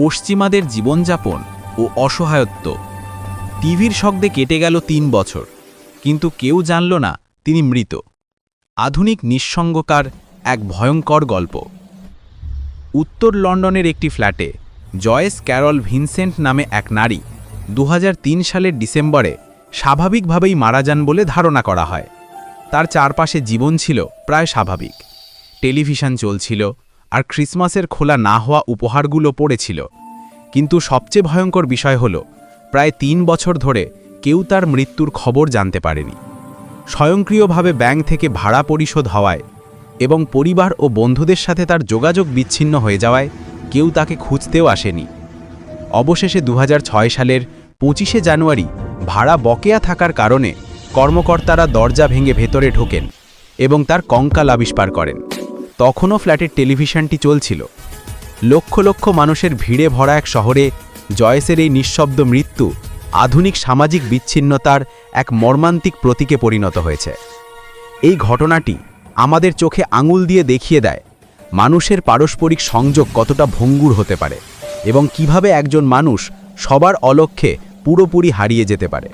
পশ্চিমাদের জীবনযাপন ও অসহায়ত্ব। টিভির শব্দে কেটে গেল তিন বছর, কিন্তু কেউ জানল না তিনি মৃত। আধুনিক নিঃসঙ্গকার এক ভয়ঙ্কর গল্প। উত্তর লন্ডনের একটি ফ্ল্যাটে জয়েস ক্যারল ভিনসেন্ট নামে এক নারী দু হাজার তিন সালের ডিসেম্বরে স্বাভাবিকভাবেই মারা যান বলে ধারণা করা হয়। তার চারপাশে জীবন ছিল প্রায় স্বাভাবিক। টেলিভিশন চলছিল আর ক্রিসমাসের খোলা না হওয়া উপহারগুলো পড়েছিল। কিন্তু সবচেয়ে ভয়ঙ্কর বিষয় হল, প্রায় তিন বছর ধরে কেউ তার মৃত্যুর খবর জানতে পারেনি। স্বয়ংক্রিয়ভাবে ব্যাংক থেকে ভাড়া পরিশোধ হওয়ায় এবং পরিবার ও বন্ধুদের সাথে তার যোগাযোগ বিচ্ছিন্ন হয়ে যাওয়ায় কেউ তাকে খুঁজতেও আসেনি। অবশেষে দু হাজার ছয় সালের পঁচিশে জানুয়ারি ভাড়া বকেয়া থাকার কারণে কর্মকর্তারা দরজা ভেঙে ভেতরে ঢোকেন এবং তার কঙ্কাল আবিষ্কার করেন। তখনও ফ্ল্যাটের টেলিভিশনটি চলছিল। লক্ষ লক্ষ মানুষের ভিড়ে ভরা এক শহরে জয়েসের এই নিঃশব্দ মৃত্যু আধুনিক সামাজিক বিচ্ছিন্নতার এক মর্মান্তিক প্রতীকে পরিণত হয়েছে। এই ঘটনাটি আমাদের চোখে আঙুল দিয়ে দেখিয়ে দেয় মানুষের পারস্পরিক সংযোগ কতটা ভঙ্গুর হতে পারে এবং কীভাবে একজন মানুষ সবার অলক্ষ্যে পুরোপুরি হারিয়ে যেতে পারে।